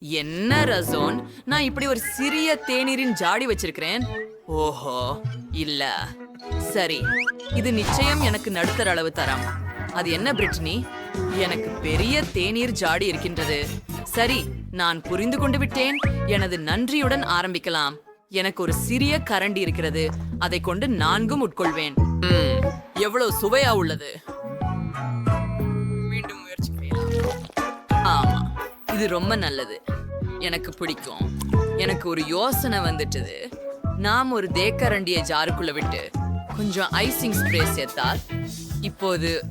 என்ன ரசோன்? நான் இப்படி ஒரு சிறிய தேநீரின் ஜாடி வச்சிருக்கிறேன். ஓஹோ இல்ல. சரி இது நிச்சயம் எனக்கு நடுத்தர அளவு தரம். அது என்ன பிரிட்னி? எனக்கு பெரிய தேநீர் ஜாடி இருக்கின்றது. சரி நான் புரிந்து கொண்டு விட்டேன். எனது நன்றியுடன் ஆரம்பிக்கலாம். எனக்கு ஒரு சிறிய கரண்டி இருக்கிறது. அதை கொண்டு நான்கும் உட்கொள்வேன். எவ்வளவு சுவையா உள்ளது. இது ரொம்ப நல்லது. எனக்கு பிடிக்கும். எனக்கு ஒரு யோசனை வந்துட்டது. நாம் ஒரு தேக்கரண்டிய ஜாருக்குள்ள விட்டு கொஞ்சம் ஐசிங் ஸ்ப்ரே சேர்த்தால் இப்போது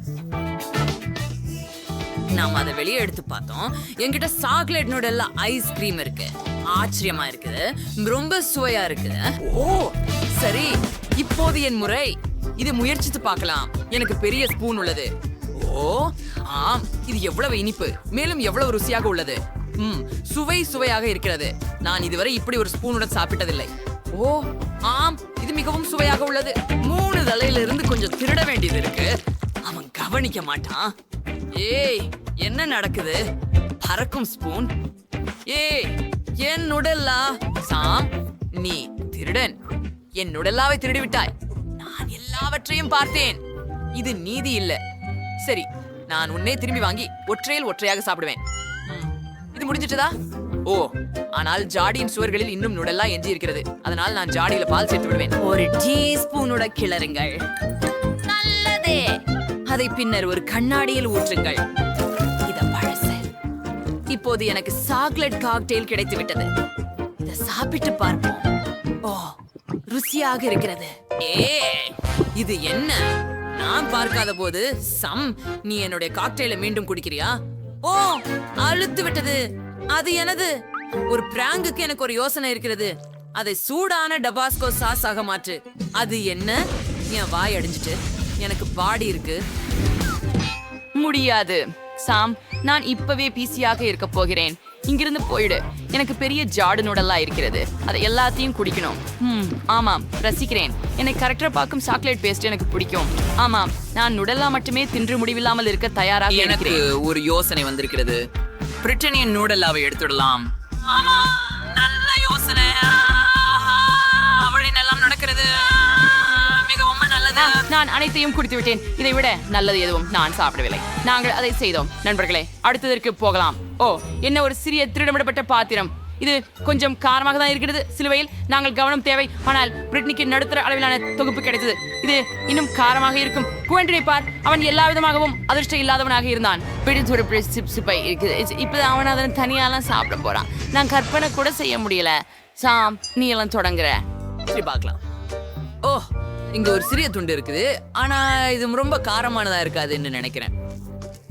நாம் அதை வெளியே எடுத்து பார்த்தோம். என்கிட்ட சாக்லேட் நூடல்ல ஐஸ்கிரீம் இருக்கு. ஆச்சரியமா இருக்குது. ரொம்ப சுவையா இருக்குது. ஓ சரி. இப்போது என் முறை. இது முயற்சித்து பார்க்கலாம். எனக்கு பெரிய ஸ்பூன் உள்ளது. ஓ ஆம் இது எவ்வளவு இனிப்பு. மேலும் எவ்வளவு ருசியாக உள்ளது. ம் சுவை சுவையாக இருக்கிறது. நான் இதுவரை இப்படி ஒரு ஸ்பூனுடன் சாப்பிட்டதில்லை. ஓ ஆம் இது மிகவும் சுவையாக உள்ளது. மூணு தலையிலிருந்து கொஞ்சம் திருட வேண்டியது இருக்கு. அவன் கவனிக்க மாட்டான். ஏய் என்ன நடக்குது? பறக்கும் ஸ்பூன். ஏய் என் நுடல்லா? சாம் நீ திருடன். என் நுடல்லாவை திருடிவிட்டாய். நான் எல்லாவற்றையும் பார்த்தேன். இது நீதி இல்லை. சரி நான் உன்னை திரும்பி வாங்கி ஒற்றையில் ஒற்றையாக சாப்பிடுவேன். இது முடிஞ்சிட்டதா? ஓ ஆனால் ஜாடியின் சுவர்களில் இன்னும் நுடல்லா எஞ்சி இருக்கிறது. அதனால் நான் ஜாடியில பால் சேர்த்து விடுவேன். ஒரு டீஸ்பூனோட கிளறுங்கள். நல்லதே. அதை பின்னர் ஒரு கண்ணாடியில் ஊற்றுங்கள். இத பழசு. இப்போது எனக்கு சாக்லேட் காக்டெயில் கிடைத்து விட்டது இத சாப்பிட்டு பார்ப்போம். ஓ ருசியாக இருக்கிறது. ஏ இது என்ன? நான் பார்க்காத போது சம் நீ என்னுடைய காக்டெயில மீண்டும் குடிக்கிறியா? ஓ அழுத்து விட்டது. அது எனது. ஒரு பிராங்குக்கு எனக்கு ஒரு யோசனை இருக்கிறது. அதை சூடான டபாஸ்கோ சாஸ் ஆக மாற்று. அது என்ன? என் வாய் அடிஞ்சிட்டு. எனக்கு பாடி இருக்கு. முடியாது. சாம் நான் இப்பவே பிசியாக இருக்க போகிறேன். இங்கிருந்து போயிடு. எனக்கு பெரிய ஜாடு நுடலா இருக்கிறது. அதை எல்லாத்தையும் குடிக்கணும். ம் ஆமாம் ரசிக்கிறேன். என்னை கரெக்டா பார்க்கும் சாக்லேட் பேஸ்ட் எனக்கு பிடிக்கும். ஆமாம் நான் நுடலா மட்டுமே தின்று முடிவில்லாமல் இருக்க தயாராக எனக்கு ஒரு யோசனை வந்திருக்கிறது. பிரிட்டனியன் நூடல்லாவை எடுத்துடலாம். நல்ல யோசனை. நான் அனைத்தையும் குடித்து விட்டேன் இதை விட நல்லது எதுவும் நான் சாப்பிடவில்லை. நாங்கள் அதை செய்தோம். நண்பர்களே அடுத்ததற்கு போகலாம். ஓ என்ன ஒரு சிறிய திருடமிடப்பட்ட பாத்திரம். இது கொஞ்சம் காரமாக தான் இருக்கிறது. சிலுவையில் நாங்கள் கவனம் தேவை. ஆனால் பிரிட்னிக்கு நடுத்தர அளவிலான தொகுப்பு கிடைத்தது. இது இன்னும் காரமாக இருக்கும். குவெண்டனை பார். அவன் எல்லா விதமாகவும் அதிர்ஷ்டம் இல்லாதவனாக இருந்தான். பிடித்து ஒரு சிப் சிப்பை இருக்குது. இப்போ அவன் அதன் தனியாலாம் சாப்பிட போறான். நான் கற்பனை கூட செய்ய முடியல. சாம் நீ எல்லாம் தொடங்குற. சரி பார்க்கலாம். ஓ இங்க ஒரு சிறிய துண்டு இருக்குது. ஆனா இது ரொம்ப காரமானதா இருக்காதுன்னு நினைக்கிறேன்.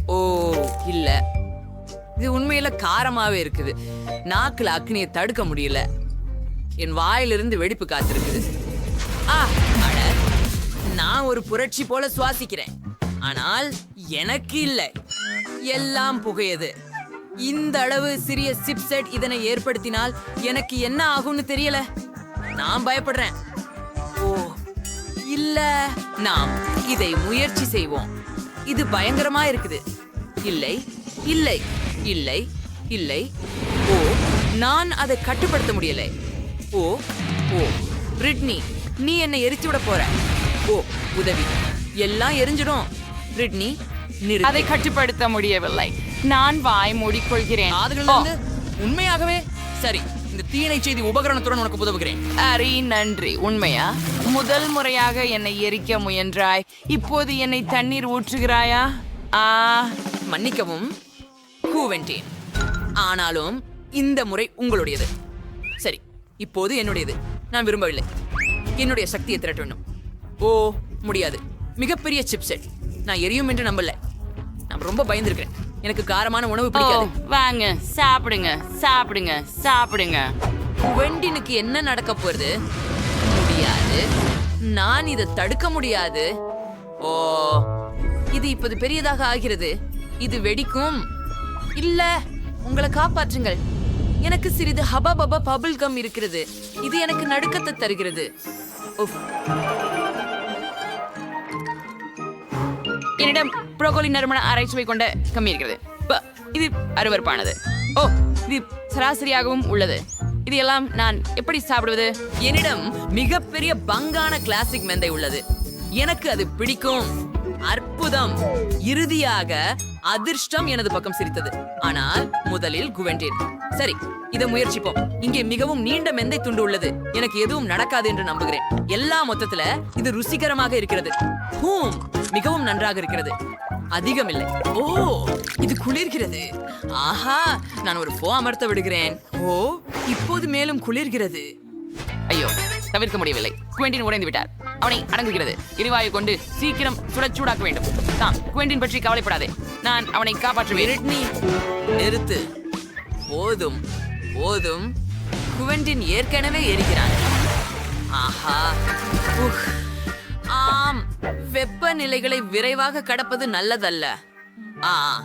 ஓ இல்ல. இது உண்மையில காரமாவே இருக்குது. நாக்குல அக்னியை தடுக்க முடியல. என் வாயிலிருந்து வெடிப்பு காத்திருக்குது. ஆ அட நான் ஒரு புரட்சி போல சுவாசிக்கிறேன். ஆனால் எனக்கு இல்லை. எல்லாம் புகையது. இந்த அளவு சிறிய சிப்செட் இதனை ஏற்படுத்தினால் எனக்கு என்ன ஆகும்னு தெரியல. நான் பயப்படுறேன். இல்ல. நாம் இதை முயற்சி செய்வோம். இது பயங்கரமா இருக்குது. இல்லை இல்லை இல்லை இல்லை. ஓ நான் அதை கட்டுப்படுத்த முடியலை. ஓ ஓ பிரிட்னி நீ என்னை எரிச்சு விட போற. ஓ உதவி. எல்லாம் எரிஞ்சிடும். பிரிட்னி அதை கட்டுப்படுத்த முடியவில்லை. நான் வாய் மூடிக்கொள்கிறேன். உண்மையாகவே? சரி. இந்த தீனை செய்தி உபகரணத்துடன் உனக்கு உதவுகிறேன். அரி நன்றி. உண்மையா? முதல் முறையாக என்னை எரிக்க முயன்றாய். இப்போது என்னை தண்ணீர் ஊற்றுகிறாயா? ஆ. மன்னிக்கவும் கூவென்டேன் ஆனாலும் இந்த முறை உங்களுடையது. சரி இப்போது என்னுடையது. நான் விரும்பவில்லை. என்னுடைய சக்தியை திரட்ட வேண்டும். ஓ முடியாது. மிகப்பெரிய சிப்செட். நான் எரியும் என்று நம்பல. நான் ரொம்ப பயந்துருக்கிறேன். எனக்கு காரமான உணவு ஓ பிடிக்காது வாங்க சாப்பிடுங்க சாப்பிடுங்க சாப்பிடுங்க. வெண்டினுக்கு என்ன நடக்க போறது? முடியாது. நான் இதை தடுக்க முடியாது. ஓ இது இப்போது பெரியதாக ஆகிறது. இது வெடிக்கும். இல்ல உங்களை காப்பாற்றுங்கள். எனக்கு சிறிது ஹபா பபா பபிள் கம் இருக்கிறது. இது எனக்கு நடுக்கத்தை தருகிறது. என்னிடம் ப்ரோகோலி நறுமண ஆராய்ச்சி கொண்ட கம்மி இருக்கிறது. இது அருவருப்பானது. ஓ இது சராசரியாகவும் உள்ளது. இது எல்லாம் நான் எப்படி சாப்பிடுவது? என்னிடம் மிகப்பெரிய பங்கான கிளாசிக் மெந்தை உள்ளது. எனக்கு அது பிடிக்கும். அற்புதம். இறுதியாக அதிர்ஷ்டம் எனது பக்கம் சிரித்தது. ஆனால் முதலில் குவெண்டேன். சரி இதை முயற்சிப்போம். இங்கே மிகவும் நீண்ட மெந்தை துண்டு உள்ளது. எனக்கு எதுவும் நடக்காது என்று நம்புகிறேன். எல்லா மொத்தத்துல இது ருசிகரமாக இருக்கிறது. ஹூம் மிகவும் நன்றாக இருக்கிறது. அதிகம் இல்லை ஓ இது குளிர்கிறது. ஆஹா நான் ஒரு போ அமர்த்த விடுகிறேன். ஓ இப்போது மேலும் குளிர்கிறது. ஐயோ தவிர்க்க முடியவில்லை. குவெண்டின் உடைந்து விட்டார். அவனை அடங்குகிறது. எரிவாயு கொண்டு சீக்கிரம் சுடச் சூடாக்க வேண்டும். தான் குவெண்டின் பற்றி கவலைப்படாதே. நான் அவனை காப்பாற்றுவேன். நிறுத்து. போதும் போதும். குவெண்டின் ஏற்கனவே எரிகிறான். ஆஹா. ஆம். வெப்பநிலைகளை விரைவாக கடப்பது நல்லதல்ல. ஆ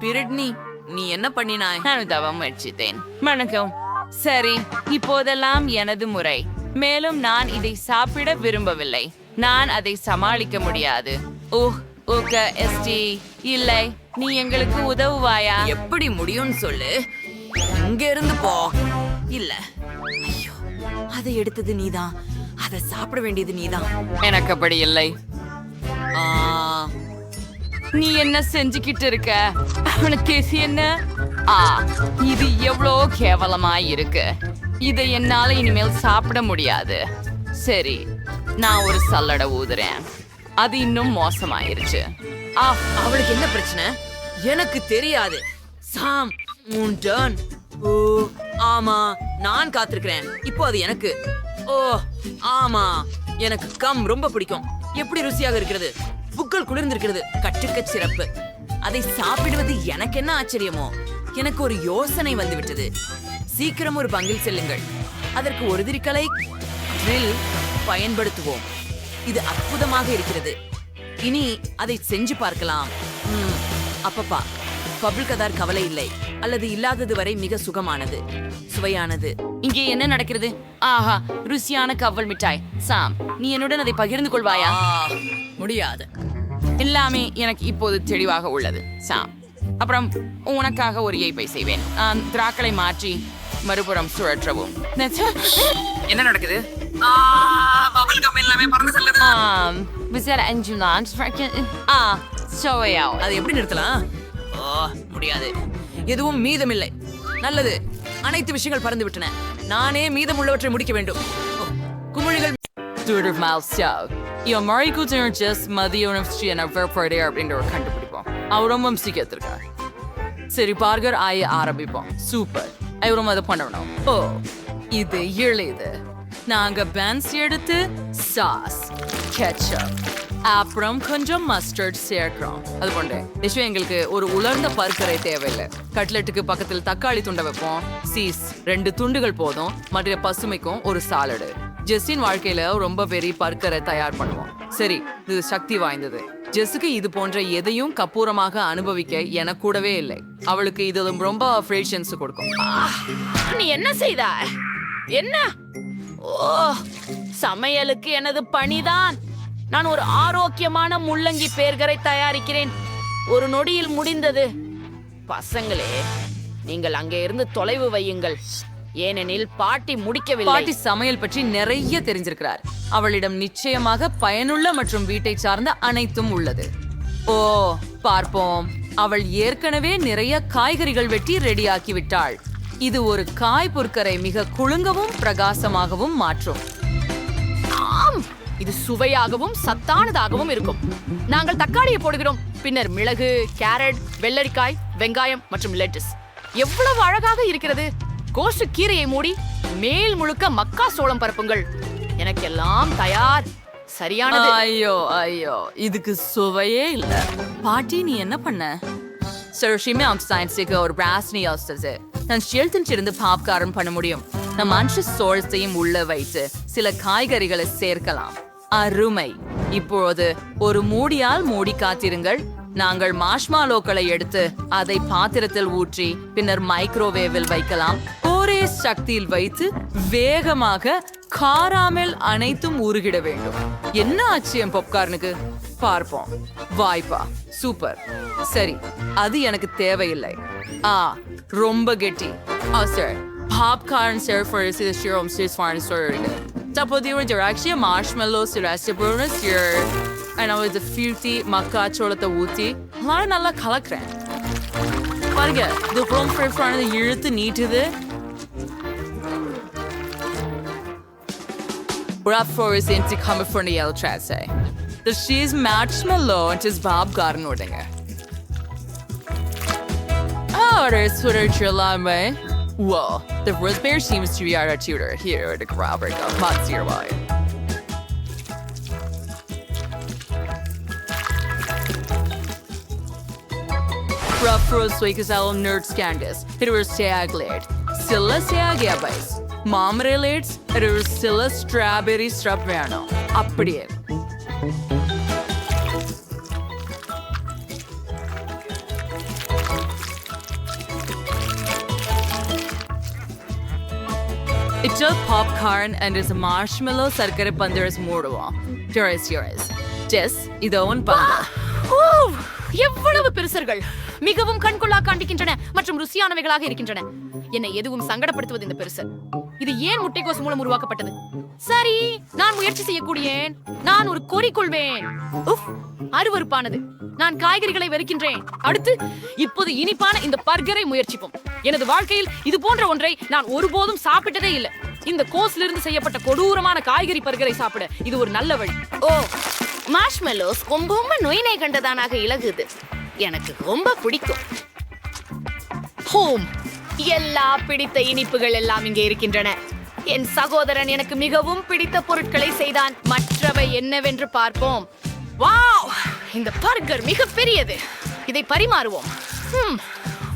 பிரிட்னி நீ என்ன பண்ணினாய்? நான் உதவ முயற்சித்தேன் வணக்கம். சரி இப்போதெல்லாம் எனது முறை. மேலும் நான் இதை சாப்பிட விரும்பவில்லை. நான் அதை சமாளிக்க முடியாது. ஓஹ் ஓக எஸ்டி. இல்லை நீ எங்களுக்கு உதவுவாயா? எப்படி முடியும்னு சொல்லு. இங்க இருந்து போ. இல்ல. ஐயோ அதை எடுத்தது நீதான். அதை சாப்பிட வேண்டியது நீதான். எனக்கு அப்படி இல்லை. நீ என்ன செஞ்சுக்கிட்டு இருக்க? அவனுக்கு என்ன? ஆ இது எவ்வளோ கேவலமாய் இருக்கு. இதை என்னால இனிமேல் சாப்பிட முடியாது. சரி நான் ஒரு சல்லடை ஊதுறேன். அது இன்னும் மோசமாயிருச்சு. ஆ அவளுக்கு என்ன பிரச்சனை? எனக்கு தெரியாது. சாம் உன் turn. ஓ ஆமா நான் காத்திருக்கிறேன். இப்போ அது எனக்கு. ஓ ஆமா எனக்கு கம் ரொம்ப பிடிக்கும். எப்படி ருசியாக இருக்கிறது? புக்கள் குளிர்ந்திருக்கிறது. கட்டுக்க சிறப்பு. அதை சாப்பிடுவது எனக்கு என்ன ஆச்சரியமோ? எனக்கு ஒரு யோசனை வந்துவிட்டது. சீக்கிரம் ஒரு பங்கில் செல்லுங்கள். அதற்கு ஒரு திரிக்கலை ட்ரில் பயன்படுத்துவோம். இது அற்புதமாக இருக்கிறது. இனி அதை செஞ்சு பார்க்கலாம். அப்பப்பா. பபுள் கதார் கவலை இல்லை. அல்லது இல்லாதது வரை மிக சுகமானது. சுவையானது. இங்கே என்ன நடக்கிறது? ஆஹா ருசியான கவ்வல் மிட்டாய். சாம் நீ என்னுடன் அதை பகிர்ந்து கொள்வாயா? முடியாது. எல்லாமே எனக்கு இப்போது தெளிவாக உள்ளது. சாம் அப்புறம் உனக்காக ஒரு ஏய்ப்பை செய்வேன். திராக்களை மாற்றி மறுபுறம் சுழற்றவும். என்ன நடக்குது? அஞ்சு நான் ஆ சோவையா அதை எப்படி நிறுத்தலாம்? ஓ முடியாது. எதுவும் மீதமில்லை. நல்லது. அனைத்து விஷயங்கள் பறந்து விட்டன. நானே மீதமுள்ளவற்றை முடிக்க வேண்டும். குமிழிகள் Third of mile south. இவன் மழைக்கு ஜஸ்ட் மதிய உணர்ச்சி என வெப்படை அப்படின்ற ஒரு கண்டுபிடிப்போம். அவர் ரொம்ப சீக்கிரத்திருக்கார் சரி பார்கர் ஆய ஆரம்பிப்போம். சூப்பர் அவரும் அதை பண்ணணும் ஓ இது எளிது. நாங்க பேன்ஸ் எடுத்து சாஸ் கெச்சப் அப்புறம் கொஞ்சம் மஸ்டர்ட் சேர்க்கிறோம். அது போன்ற நிச்சயம் எங்களுக்கு ஒரு உலர்ந்த பருக்கரை தேவையில்லை. கட்லெட்டுக்கு பக்கத்தில் தக்காளி துண்டை வைப்போம். சீஸ் ரெண்டு துண்டுகள் போதும். மற்ற பசுமைக்கும் ஒரு சாலடு ஜெஸ்ஸின் வாழ்க்கையில ரொம்ப பெரிய பருக்கரை தயார் பண்ணுவோம். சரி இது சக்தி வாய்ந்தது. ஜெஸ்ஸுக்கு இது போன்ற எதையும் கப்பூரமாக அனுபவிக்க எனக்கு கூடவே இல்லை. அவளுக்கு இது ரொம்ப ஃப்ரேஷன்ஸ் கொடுக்கும். நீ என்ன செய்தாய் என்ன? ஓ சமையலுக்கு எனது பணிதான். நான் ஒரு ஆரோக்கியமான முள்ளங்கி பேர்கரை தயாரிக்கிறேன். ஒரு நொடியில் முடிந்தது. பசங்களே நீங்கள் அங்கே இருந்து தொலைவு வையுங்கள். ஏனெனில் பாட்டி முடிக்கவில்லை. பாட்டி சமையல் பற்றி நிறைய தெரிஞ்சிருக்கிறார். அவளிடம் நிச்சயமாக பயனுள்ள மற்றும் வீட்டை சார்ந்த அனைத்தும் உள்ளது. ஓ பார்ப்போம். அவள் ஏற்கனவே நிறைய காய்கறிகள் வெட்டி ரெடியாக்கி விட்டாள் இது ஒரு காய் பொற்கரை மிக குலுங்கவும் பிரகாசமாகவும் மாற்றும். ஆம் இது சுவையாகவும் சத்தானதாகவும் இருக்கும். நாங்கள் தக்காளியை போடுகிறோம். பின்னர் மிளகு கேரட் வெள்ளரிக்காய் வெங்காயம் மற்றும் லெட்டஸ். எவ்வளவு அழகாக இருக்கிறது. கோசு கீரையை மூடி மேல் முழுக்க மக்கா சோளம் பரப்புங்கள். எனக்கு எல்லாம் தயார் சரியானது. ஐயோ ஐயோ இதுக்கு சுவையே இல்ல. பாட்டி நீ என்ன பண்ண? சுரஷிமே அம்ஸ்டைன்ஸுக்கு ஒரு பிராஸ்னி யோசிச்சது நான் ஷெல்டன் இருந்து பாப்காரம் பண்ண முடியும். நம்ம மனுஷ சோழத்தையும் உள்ள வைத்து சில காய்கறிகளை சேர்க்கலாம். அருமை. இப்போது ஒரு மூடியால் மூடி காத்திருங்கள். நாங்கள் மாஷ்மாலோக்களை எடுத்து அதை பாத்திரத்தில் ஊற்றி பின்னர் மைக்ரோவேவில் வைக்கலாம். ஒரே சக்தியில் வைத்து வேகமாக காராமல் அனைத்தும் உருகிட வேண்டும். என்ன ஆச்சு என் பாப்கார்னுக்கு பார்ப்போம். வாய்ப்பா. சூப்பர் சரி அது எனக்கு தேவையில்லை. ஆ ரொம்ப கெட்டி. ஆ சார் பாப்கார்ன் சார் ஃபார் சில ஷிரோம் ஃபார்ன் தற்போதைய ஒரு ஜெராக்ஷிய மார்ஷ்மெல்லோ சில நான் இது ஃபியூத்தி மக்காச்சோளத்தை ஊற்றி நான் நல்லா கலக்குறேன் பாருங்க இது ரொம்ப ஃப்ரெஷ்ஷானது இழுத்து நீட்டுது Rapfors inte kommer från elträd The cheese marshmallow tills Bob garden ordinge. Oh, det är så det chillar mig. Well, the raspberry seems to be our tutor here at the Grabber of Matsirwai. Rapfors wekas all nerd scandis. It was sägled. Silla sägabajs. Mom relates. It was Silla strawberry strap வேணும் அப்படியே It's just popcorn and it's a marshmallow சர்க்கரை பந்தரஸ் மூடுவோம் Yours, yours. Jess, இது உன் பந்தம் ஓ, எவ்வளவு பெருசர்கள் மிகவும் கண்கொள்ளா காண்பிக்கின்றன மற்றும் ருசியானவைகளாக இருக்கின்றன. என்னை எதுவும் சங்கடப்படுத்துவது இந்த பெருசு. இது ஏன் முட்டைக்கோஸ் மூலம் உருவாக்கப்பட்டது? சரி நான் முயற்சி செய்யக்கூடியேன். நான் ஒரு கொறி கொள்வேன். அருவறுப்பானது அருவருப்பானது. நான் காய்கறிகளை வெறுக்கின்றேன். அடுத்து இப்போது இனிப்பான இந்த பர்கரை முயற்சிப்போம். எனது வாழ்க்கையில் இது போன்ற ஒன்றை நான் ஒருபோதும் சாப்பிட்டதே இல்லை. இந்த கோஸ்ல இருந்து செய்யப்பட்ட கொடூரமான காய்கறி பர்கரை சாப்பிட இது ஒரு நல்ல வழி. ஓ மார்ஷ்மெல்லோஸ் ரொம்பவும் ரொம்ப நொய்னை கண்டதானாக இலகுது. எனக்கு ரொம்ப பிடிக்கும். ஹோம். எல்லா பிடித்த இனிப்புகள் எல்லாம் இங்கே இருக்கின்றன. என் சகோதரன் எனக்கு மிகவும் பிடித்த பொருட்களை செய்தான். மற்றவை என்னவென்று பார்ப்போம். வாவ்! இந்த பர்கர் மிக பெரியது இதை பரிமாறுவோம்.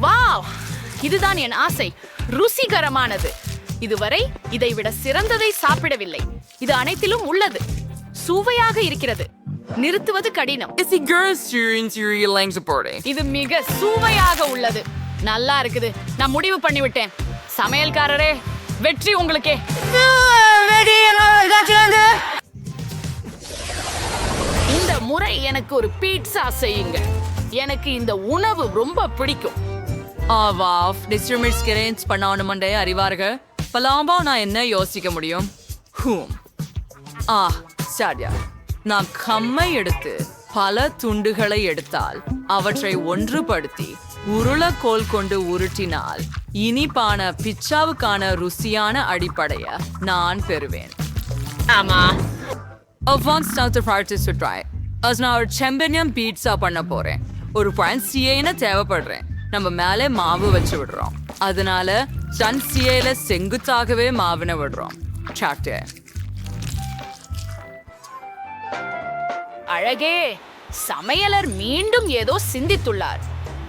வாவ்! இதுதான் என் ஆசை. ருசிகரமானது. இதுவரை இதைவிட சிறந்ததை சாப்பிடவில்லை. இது அனைத்திலும் உள்ளது. சுவையாக இருக்கிறது. நிறுத்துவது கடினம். Is the girl steering to your legs supporting? இது மிக சுவையாக உள்ளது. நல்லா இருக்குது. நான் முடிவு பண்ணி விட்டேன் சமையல்காரரே வெற்றி உங்களுக்கே. இந்த முறை எனக்கு ஒரு பீட்சா செய்யுங்க. எனக்கு இந்த உணவு ரொம்ப பிடிக்கும். wow. Distributors experience பண்ணணுமெண்டே அறிவார்கள். பலாம்பா நான் என்ன யோசிக்க முடியும்? ஹூம். ஆ சாடியா நான் கம்மை எடுத்து பல துண்டுகளை எடுத்தால் அவற்றை ஒன்றுபடுத்தி உருளக்கோல் கொண்டு உருட்டினால் இனிப்பான பிச்சாவுக்கான ருசியான அடிப்படைய நான் பெறுவேன். ஆமா. அட்வான்ஸ் ப்ராக்டிஸ் டு ட்ரை அது நான் ஒரு செம்பனியம் பீட்சா பண்ண போறேன். ஒரு பாயிண்ட் சிஏன்னு தேவைப்படுறேன்? நம்ம மேலே மாவு வச்சு விடுறோம். அதனால சன் சிஏல செங்குத்தாகவே மாவினை விடுறோம். சாப்பிட்டு அழகே சமையலர் மீண்டும் ஏதோ சிந்தித்துள்ளார்.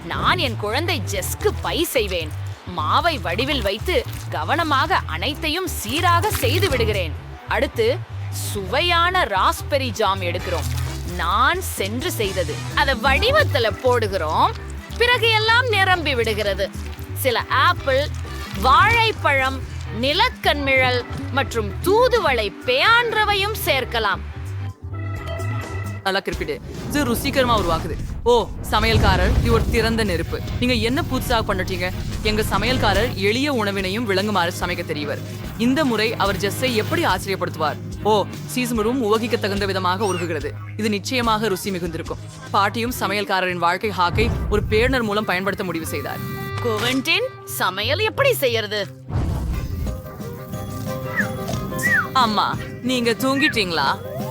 நான் என் குழந்தை ஜெஸ்க்கு பை செய்வேன். மாவை வடிவில் வைத்து கவனமாக அனைத்தையும் சீராக செய்து விடுகிறேன். அடுத்து சுவையான ராஸ்பெரி ஜாம் எடுக்கிறோம். நான் சென்று செய்தது. அதை வடிவத்துல போடுகிறோம். பிறகு எல்லாம் நிரம்பி விடுகிறது. சில ஆப்பிள் வாழைப்பழம் நிலக்கண்மிழல் மற்றும் தூதுவளை பேயான்றவையும் சேர்க்கலாம். குறிப்பிட்டு இது ருசிகரமா உருவாக்குது. ஓ சமையல்காரர் இது ஒரு திறந்த நெருப்பு. நீங்க என்ன புதுசாக பண்ணிட்டீங்க? எங்க சமையல்காரர் எளிய உணவினையும் விளங்குமாறு சமைக்க தெரியவர். இந்த முறை அவர் ஜெஸ்ஸை எப்படி ஆச்சரியப்படுத்துவார்? ஓ சீசுமரும் உவகிக்க தகுந்த விதமாக உருகுகிறது. இது நிச்சயமாக ருசி மிகுந்திருக்கும். பாட்டியும் சமையல்காரரின் வாழ்க்கை ஹாக்கை ஒரு பேர்னர் மூலம் பயன்படுத்த முடிவு செய்தார். சமையல் எப்படி செய்யறது? அம்மா நீங்க தூங்கிட்டீங்களா?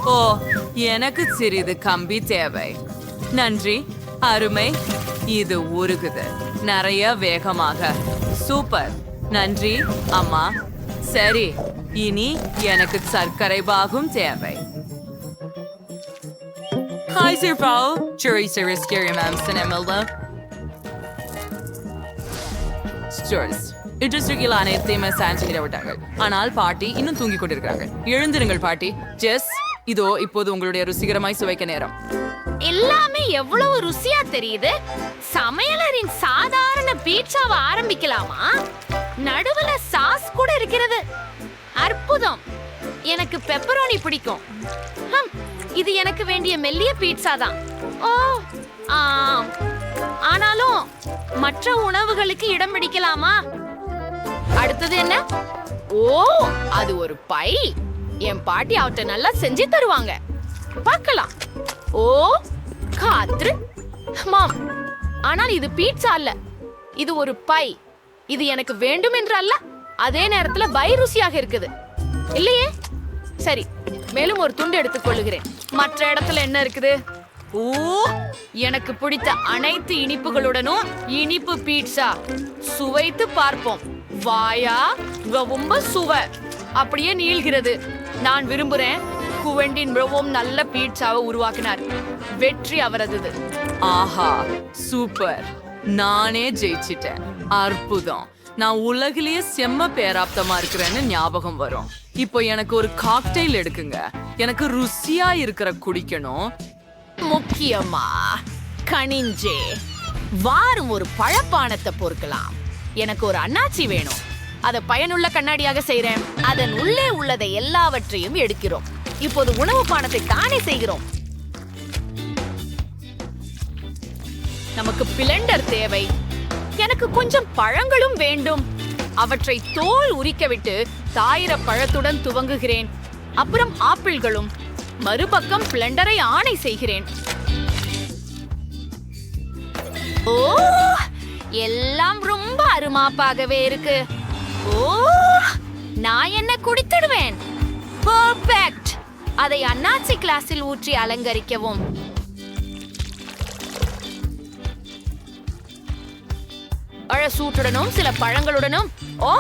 ஓ எனக்கு சிறிது கம்பி தேவை. நன்றி அருமை இது உருகுது. நிறைய வேகமாக. சூப்பர். நன்றி அம்மா. சரி இனி எனக்கு சர்க்கரை பாகும் தேவை. Hi, Sir Paul. Jury service Mamson ma'am Stores. இன்ட்ரெஸ்டில் அனைத்தையுமே சான்ஸ் விட்டாங்க ஆனால் பாட்டி இன்னும் தூங்கிக் கொண்டிருக்கிறாங்க எழுந்திருங்கள் பாட்டி ஜெஸ் இதோ இப்போது உங்களுடைய ருசிகரமாய் சுவைக்க நேரம். எல்லாமே எவ்வளவு ருசியா தெரியுது? சமையலரின் சாதாரண பீட்சாவை ஆரம்பிக்கலாமா? நடுவுல சாஸ் கூட இருக்கிறது. அற்புதம். எனக்கு பெப்பரோனி பிடிக்கும். ஹம், இது எனக்கு வேண்டிய மெல்லிய பீட்சா தான். ஓ ஆம். ஆனாலும் மற்ற உணவுகளுக்கு இடம் பிடிக்கலாமா? அடுத்தது என்ன? ஓ அது ஒரு பை. என் பாட்டி அவட்ட நல்லா செஞ்சு தருவாங்க. பார்க்கலாம். ஓ காற்று. மாம் ஆனால் இது பீட்சா அல்ல. இது ஒரு பை. இது எனக்கு வேண்டும் என்று அல்ல அதே நேரத்துல பை ருசியாக இருக்குது. இல்லையே? சரி மேலும் ஒரு துண்டு எடுத்துக் கொள்ளுகிறேன். மற்ற இடத்துல என்ன இருக்குது? ஓ எனக்கு பிடித்த அனைத்து இனிப்புகளுடனும் இனிப்பு பீட்சா. சுவைத்து பார்ப்போம். வாயா ரொம்ப சுவை. அப்படியே நீள்கிறது. நான் விரும்புறேன். குவெண்டின் மிகவும் நல்ல பீட்சாவை உருவாக்கினார். வெற்றி அவரது ஆஹா சூப்பர். நானே ஜெயிச்சிட்டேன். அற்புதம். நான் உலகிலேயே செம்ம பேராப்தமா இருக்கிறேன்னு ஞாபகம் வரும். இப்போ எனக்கு ஒரு காக்டெயில் எடுக்குங்க. எனக்கு ருசியா இருக்கிற குடிக்கணும். முக்கியமா கனிஞ்சே வாரம் ஒரு பழப்பானத்தை பொறுக்கலாம். எனக்கு ஒரு அண்ணாச்சி வேணும். அதை பயனுள்ள கண்ணாடியாக செய்கிறேன் அதன் உள்ளே உள்ளதை எல்லாவற்றையும் எடுக்கிறோம். இப்போது உணவு பானத்தை தானே செய்கிறோம். நமக்கு பிளண்டர் தேவை. எனக்கு கொஞ்சம் பழங்களும் வேண்டும். அவற்றை தோல் உரிக்கவிட்டு தாயிர பழத்துடன் துவங்குகிறேன். அப்புறம் ஆப்பிள்களும். மறுபக்கம் பிளண்டரை ஆணை செய்கிறேன். ஓ எல்லாம் ரொம்ப அருமாப்பாகவே இருக்கு. ஓ நான் என்ன குடித்துடுவேன்? பர்ஃபெக்ட் அதை அண்ணாச்சி கிளாஸில் ஊற்றி அலங்கரிக்கவும். அழசூட்டுடனும் சில பழங்களுடனும். ஓ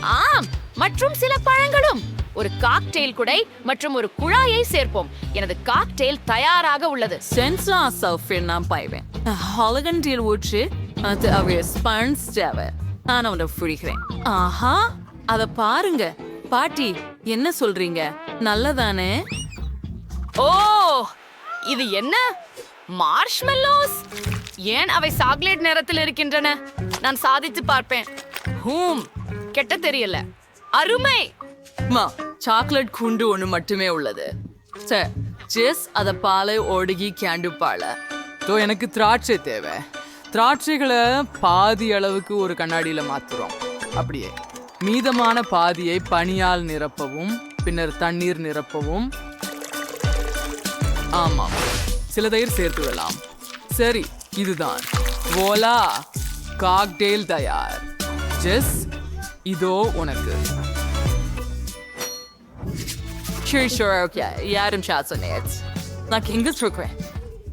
ஆம் மற்றும் சில பழங்களும். ஒரு காக்டெயில் குடை மற்றும் ஒரு குழாயை சேர்ப்போம். எனது காக்டெயில் தயாராக உள்ளது. சென்சா சல்ஃபேட் நான் பாய்வேன் ஹாலகன் டீல் ஊற்றி அது அவைய ஸ்பன்ஸ் தேவை நான் அவனை பிடிக்கிறேன். ஆஹா அத பாருங்க. பாட்டி என்ன சொல்றீங்க? நல்லதானே? ஓ இது என்ன? மார்ஷ்மெல்லோஸ் ஏன் அவை சாக்லேட் நிறத்தில் இருக்கின்றன? நான் சாதித்து பார்ப்பேன். ஹூம் கெட்ட தெரியல. அருமை! மா சாக்லேட் குண்டு ஒன்று மட்டுமே உள்ளது. சரி ஜெஸ் அத பாலை ஒடுகி கேண்டு பால. தோ எனக்கு திராட்சை தேவை. திராட்சைகளை பாதி அளவுக்கு ஒரு கண்ணாடியில் மாற்றுறோம் அப்படியே. மீதமான பாதியை பனியால் நிரப்பவும் பின்னர் தண்ணீர் நிரப்பவும். ஆமாம் சில தயிர் சேர்த்து விடலாம். சரி இதுதான். ஓலா காக்டெயில் தயார். ஜெஸ் இதோ உனக்கு. சரி சரி ஓகே யாரும் சான்ஸ் நேட்ஸ் நான் எங்க இருக்கிறேன்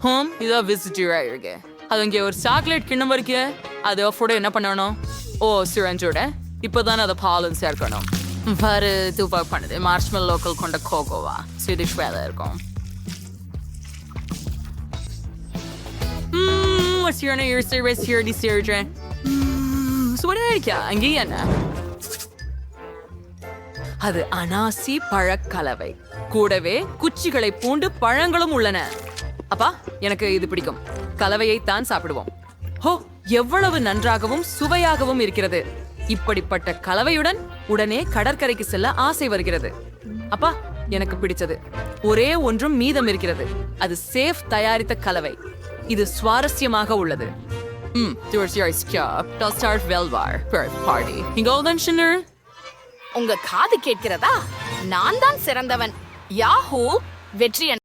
ஹோம் இதோ விசிட்டரா இருக்கு அது இங்கே ஒரு சாக்லேட் கிண்ணம் இருக்கு அது ஃபுட என்ன பண்ணணும்? ஓ சிரஞ்சோட இப்போதான் அதை பாலும் சேர்க்கணும். பாரு துபா பண்ணுது. மார்ஷ்மல் லோக்கல் கொண்ட கோகோவா ஸ்வீடிஷ் வேலை இருக்கும். ம் வசியான இயர் சர்வீஸ் ஹியர்டி சேர்ஜன் சுவடா இருக்கியா அங்கேயே என்ன? அது அனாசி பழக்கலவை. கூடவே குச்சிகளை பூண்டு பழங்களும் உள்ளன. அப்பா எனக்கு இது பிடிக்கும். கலவையைத்தான் சாப்பிடுவோம். ஹோ எவ்வளவு நன்றாகவும் சுவையாகவும் இருக்கிறது. இப்படிப்பட்ட கலவையுடன் உடனே கடற்கரைக்கு செல்ல ஆசை வருகிறது. அப்பா எனக்கு பிடிச்சது. ஒரே ஒன்றும் மீதம் இருக்கிறது. அது சேஃப் தயாரித்த கலவை. இது சுவாரஸ்யமாக உள்ளது. ம் yours yours stop I'll start Velvar party. இங்க ஓதன் உங்க காது கேட்கிறதா? நான் தான் சிறந்தவன். யாஹூ வெற்றி